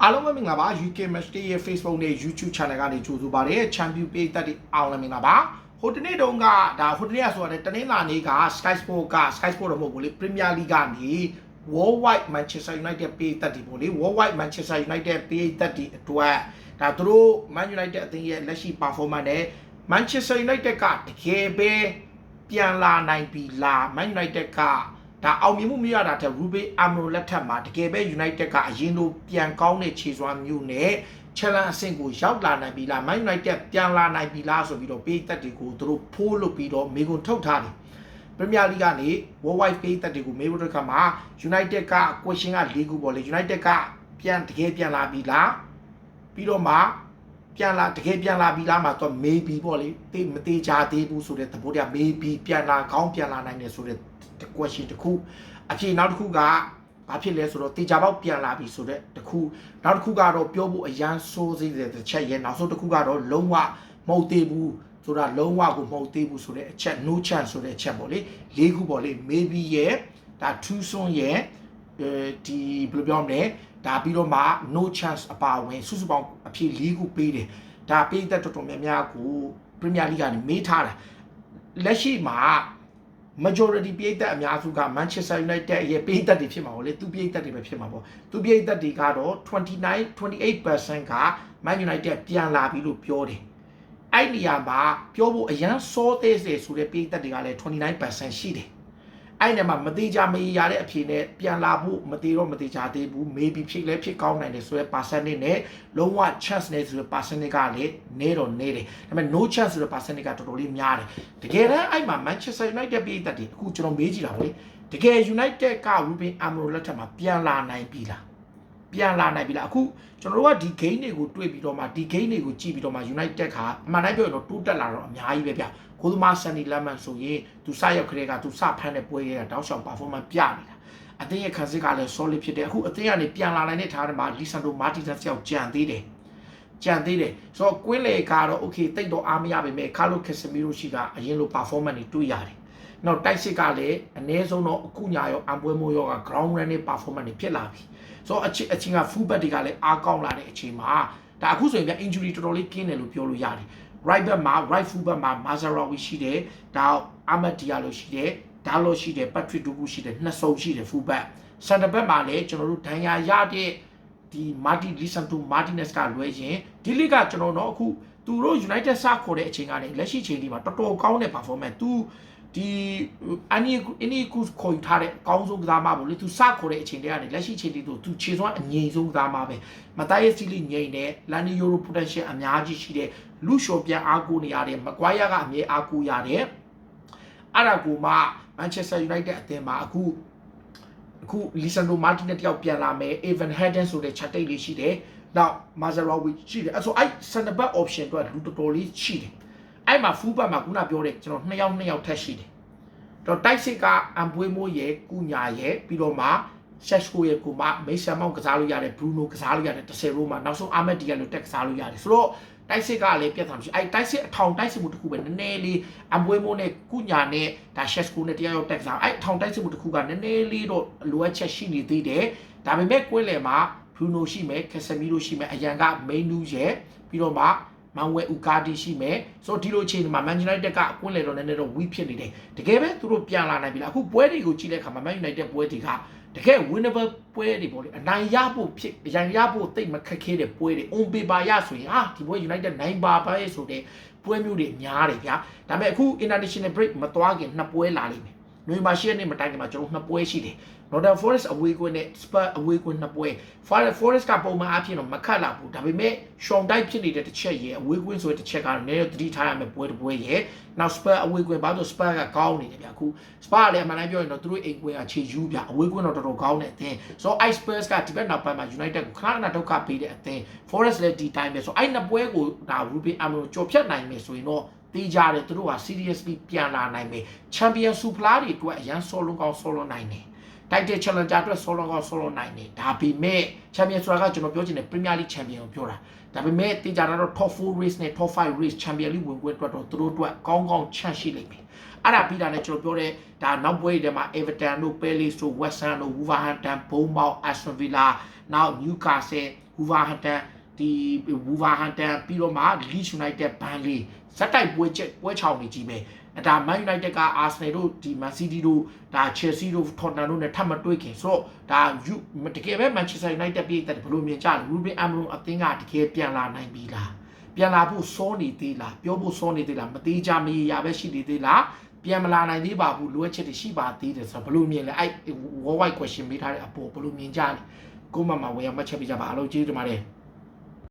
အားလုံးပဲမင်္ဂလာပါ UK Match Day ရဲ့ Facebook နဲ့ YouTube Channel ကနေကြိုဆိုပါရစေ။ Champion ပေးသက်တဲ့အားလုံးမင်္ဂလာပါ။ဟိုတနေ့တုန်းကဒါဟိုတနေ့ကဆိုရတယ်တနင်္လာနေ့က Sky Sport က Sky Sport တော့မဟုတ်ဘူးလေ Premier League ကနေ Worldwide Manchester United ပေးသက်တယ်ပေါ့လေ Worldwide Manchester United ပေးသက်တဲ့အတွက်ဒါသူတို့ Man United အသင်းရဲ့လက်ရှိ performance နဲ့ Manchester United ကတကယ်ပဲပြန်လာနိုင်ပြီလား Man United က ဒါအောင်မြင်မှုမရတာတဲ့ Ruben Amorim လက်ထက်မှာတကယ်ပဲ United ကအရင်လိုပြန်ကောင်းတဲ့ခြေစွမ်းမျိုးနဲ့ challenge အဆင့်ကိုရောက်လာနိုင်ပြီလား Man United ပြန်လာနိုင်ပြီလားဆိုပြီးတော့ပေးသက်တွေကိုသူတို့ဖိုးလုပ်ပြီးတော့မေကွန်ထုတ်ထားတယ် Premier League ကနေ Worldwide ပေးသက်တွေကိုမေးဖို့တဲ့ခါမှာ United က question က၄ခုပေါ့လေ United ကပြန်တကယ်ပြန်လာပြီလားပြီးတော့မှပြန်လာတကယ်ပြန်လာပြီလားမှာတော့ maybe ပေါ့လေသိမသေးချာသေးဘူးဆိုတဲ့သဘောတရား maybe ပြန်လာကောင်းပြန်လာနိုင်တယ်ဆိုတဲ့ question တစ်ခုအဖြစ်နောက်တစ်ခုကဘာဖြစ်လဲဆိုတော့တေချာပေါက်ပြန်လာပြီဆိုတဲ့တစ်ခုနောက်တစ်ခုကတော့ပြောဖို့အရန်ဆိုးစေတဲ့တစ်ချက်ရဲ့နောက်ဆုံးတစ်ခုကတော့လုံးဝမဟုတ်သေးဘူးဆိုတာလုံးဝကိုမဟုတ်သေးဘူးဆိုတဲ့အချက် no chance ဆိုတဲ့အချက်ပေါ့လေ၄ခုပေါ့လေ maybe ရဲ့ဒါ too soon ရဲ့အဲဒီဘယ်လိုပြောမလဲဒါပြီးတော့မှ no chance အပါဝင်စုစုပေါင်းအဖြစ်၄ခုပေးတယ်ဒါပေးတဲ့တော်တော်များများကို Premier League ကနေမေးထားတာလက်ရှိမှာ majority ပြိတ်သက်အများစုက Manchester United ရဲ့ပြိတ်သက်တွေဖြစ်မှာပေါ့လေသူပြိတ်သက်တွေပဲဖြစ်မှာပေါ့သူပြိတ်သက်တွေကတော့29 28%က Man United ပြန်လာပြီလို့ပြောတယ်အဲ့နေရာမှာပြောဖို့အရန်စောသေးစေဆိုတဲ့ပြိတ်သက်တွေကလည်း29%ရှိတယ် အဲ့နေရာမှာမသေးကြမရရတဲ့အဖြေနဲ့ပြန်လာဖို့မသေးတော့မသေးကြသေးဘူး maybe ဖြစ်လဲဖြစ်ကောင်းနိုင်တယ်ဆိုတဲ့ percentage နဲ့လုံးဝ chance နဲ့ဆိုတဲ့ percentage ကလည်းနေတော့နေတယ်ဒါပေမဲ့ no chance ဆိုတဲ့ percentage ကတော်တော်လေးများတယ်တကယ်တမ်းအဲ့မှာ Manchester United ပြည်သက်တွေအခုကျွန်တော်မေးကြည့်တာပေါ့လေတကယ် United က Ruben Amorim လက်ထက်မှာပြန်လာနိုင်ပြီလား ပြန်လာနိုင်ပြီလားအခုကျွန်တော်တို့ကဒီ game တွေကိုတွေ့ပြီးတော့မှဒီ game တွေကိုကြည့်ပြီးတော့မှ United ကအမှန်တိုင်းပြောရင်တော့တိုးတက်လာတော့အများကြီးပဲဗျကိုသမားဆန်နီလက်မန်ဆိုရင်သူစရောက်ခရဲကသူစဖမ်းတဲ့ပွဲတွေကတောက်လျှောက် performance ပြနေတာအသင်းရဲ့ခံစစ်ကလည်း solid ဖြစ်တယ်အခုအသင်းကနေပြန်လာနိုင်တဲ့ထားထဲမှာ Lisandro Martinez ကြောက်ကြံသေးတယ်ကြံသေးတယ်ဆိုတော့ကွင်းလေကတော့ okay တိတ်တော့အားမရပါပဲကာလိုကက်ဆမီရိုရှိကအရင်လို performance တွေတွေ့ရတယ် နောက်တိုက်စစ်ကလည်းအနည်းဆုံးတော့အခုညာရောအံပွဲမိုးရောက ground run နဲ့ performance တွေဖြစ်လာပြီဆိုတော့အချင်းအချင်းက full back တွေကလည်းအားကောင်းလာတဲ့အချိန်မှာဒါအခုဆိုရင်ပြ injury တော်တော်လေးကင်းတယ်လို့ပြောလို့ရတယ် right back မှာ right full back မှာ Mazarawi ရှိတယ်ဒါ Ahmed Diallo ရှိတယ်ဒါလို့ရှိတယ် Patrick Dogu ရှိတယ်နှစ်စုံရှိတယ် full back center back မှာလည်းကျွန်တော်တို့ဒဏ်ရာရတဲ့ဒီ Marti Lisanto Martinez ကလွဲရင်ဒီလိကကျွန်တော်တို့အခုသူတို့ United စခေါ်တဲ့အချိန်ကနေလက်ရှိချိန်ဒီမှာတော်တော်ကောင်းတဲ့ performance သူ ဒီအနီအနီကူခေါ်ယူထားတဲ့အကောင်းဆုံးကစားမပေါ့လေသူစခေါ်တဲ့အချိန်တည်းကနေလက်ရှိချိန်ဒီသူသူခြေစွမ်းအငြိမ်ဆုံးကစားမပဲမတိုင်းရဲ့စီလီငြိမ်တဲ့လန်နီယိုရို potential အများကြီးရှိတဲ့လူရှော်ပြန်အားကိုနေရတယ်မကွာယာကအမြဲအားကိုရတယ်အဲ့ဒါကိုမှ Manchester United အသင်းမှာအခုအခု Lisandro Martinez တယောက်ပြန်လာမယ် Evan Hayden ဆိုတဲ့ချက်တိတ်လေးရှိတယ်နောက် Mazarawi ရှိတယ်အဲ့ဆိုအဲ့ center back option တော့လူတော်တော်လေးရှိတယ် အဲ့မှာ full back မှာခုနပြောတဲ့ကျွန်တော်နှစ်ယောက်နှစ်ယောက်ထက်ရှိတယ်တော့တိုက်စစ်ကအမ်ပွေးမိုးရဲ့ကုညာရဲ့ပြီးတော့မှဆက်ကိုရဲ့ကိုမမေဆာမောင်ကစားလို့ရတယ်ဘရူနိုကစားလို့ရတယ်တဆယ်ရိုးမှာနောက်ဆုံးအာမက်ဒီယာလိုတက်ကစားလို့ရတယ်ဆိုတော့တိုက်စစ်ကလည်းပြတ်တာမရှိအဲ့တိုက်စစ်အထောင်တိုက်စစ်မှုတစ်ခုပဲနည်းနည်းလေးအမ်ပွေးမိုးနဲ့ကုညာနဲ့ဒါရှက်ကိုနဲ့တရားရောက်တက်စားအဲ့အထောင်တိုက်စစ်မှုတစ်ခုကနည်းနည်းလေးတော့လိုအပ်ချက်ရှိနေသေးတယ်ဒါပေမဲ့ကွင်းလယ်မှာဘရူနိုရှိမယ်ကက်ဆမီရိုရှိမယ်အရန်ကမိန်နူးရဲ့ပြီးတော့မှ မန်ဝဲဥကာဒီရှိမယ်ဆိုတော့ဒီလိုအချိန်မှာမန်ယူနိုက်တက်ကကွင်းလေတော့နည်းနည်းတော့ဝီးဖြစ်နေတယ်တကယ်ပဲသူတို့ပြန်လာနိုင်ပြီလားအခုပွဲတွေကိုကြည့်တဲ့အခါမှာမန်ယူနိုက်တက်ပွဲတွေကတကယ် winnable ပွဲတွေပေါ့လေအနိုင်ရဖို့ဖြစ်အနိုင်ရဖို့တိတ်မခက်ခဲတဲ့ပွဲတွေ on paper ရဆိုရင်ဟာဒီပွဲ United နိုင်ပါပါရဲ့ဆိုတဲ့ပွဲမျိုးတွေများတယ်ဗျာဒါပေမဲ့အခု international break မသွားခင်နှစ်ပွဲလာလိမ့်မယ် နွေမှာရှိတဲ့နေ့မတိုင်ခင်မှာကျွန်တော်နှစ်ပွဲရှိတယ် Northern Forest away ကွင်းနဲ့ Spurs away ကွင်းနှစ်ပွဲ Forest ကပုံမှန်အဖြစ်တော့မခတ်လာဘူးဒါပေမဲ့ရှောင်းတိုက်ဖြစ်နေတဲ့တစ်ချက်ရဲ့ away ကွင်းဆိုတဲ့တစ်ချက်ကတော့နည်းနည်းသတိထားရမယ့်ပွဲတစ်ပွဲရဲ့နောက် Spurs away ကွင်းဘာလို့ Spurs ကကောင်းနေတယ်ဗျအခု Spurs ကလည်းအမှန်တမ်းပြောရင်တော့သူတို့အိမ်ကွင်းကခြေယူဗျ away ကွင်းတော့တော်တော်ကောင်းတဲ့အသင်းဆိုတော့ Ice Spurs ကဒီဘက်နောက်ပိုင်းမှာ United ကိုခဏခဏဒုက္ခပေးတဲ့အသင်း Forest လည်းဒီတိုင်းပဲဆိုအဲ့နှစ်ပွဲကိုဒါ Ruben Amorim ကြော်ဖြတ်နိုင်မယ်ဆိုရင်တော့ တေးကြတယ်သူတို့က seriously ပြန်လာနိုင်မယ် champion super တွေအတွက်အရန်ဆောလုံးကောင်းဆောလုံးနိုင်တယ်တိုက်တဲ့ challenger အတွက်ဆောလုံးကောင်းဆောလုံးနိုင်တယ်ဒါပေမဲ့ champion ဆိုတာကကျွန်တော်ပြောချင်တယ် Premier League champion ကိုပြောတာဒါပေမဲ့တေးကြတာတော့ top 4 race နဲ့ top 5 race champion league ဝင်ခွင့်အတွက်တော့သူတို့အတွက်ကောင်းကောင်းချန့်ရှိလိမ့်မယ်အဲ့ဒါပြီးတာလည်းကျွန်တော်ပြောတဲ့ဒါနောက်ပွဲတွေမှာ Everton တို့ Palace တို့ West Ham တို့ Wolverhampton Bournemouth Aston Villa နောက် Newcastle Wolverhampton ဒီဝူဗာဟန်တန်ပြီးတော့မှ Leeds United ဘန်လေး ဇက်တိုက်ပွဲချက်ပွဲချောင်းနေကြီးပဲအဲဒါ Man United က Arsenal တို့ဒီ Man City တို့ဒါ Chelsea တို့ Tottenham တို့နဲ့ထပ်မတွေ့ခင်ဆိုတော့ဒါယူတကယ်ပဲ Manchester United ပြည်သက်ဘယ်လိုမြင်ကြလဲ Ruben Amorim အသင်းကတကယ်ပြန်လာနိုင်ပြီလားပြန်လာဖို့စောနေသေးလားပြောဖို့စောနေသေးလားမသေးကြမရရပဲရှိနေသေးလားပြန်မလာနိုင်သေးပါဘူးလိုအပ်ချက်တွေရှိပါသေးတယ်ဆိုတော့ဘယ်လိုမြင်လဲအဲ့ worldwide question မေးထားတဲ့အပေါ်ဘယ်လိုမြင်ကြလဲကိုမမဝယ်ရမှတ်ချက်ပြကြပါအားလုံးကျေးဇူးတင်ပါတယ်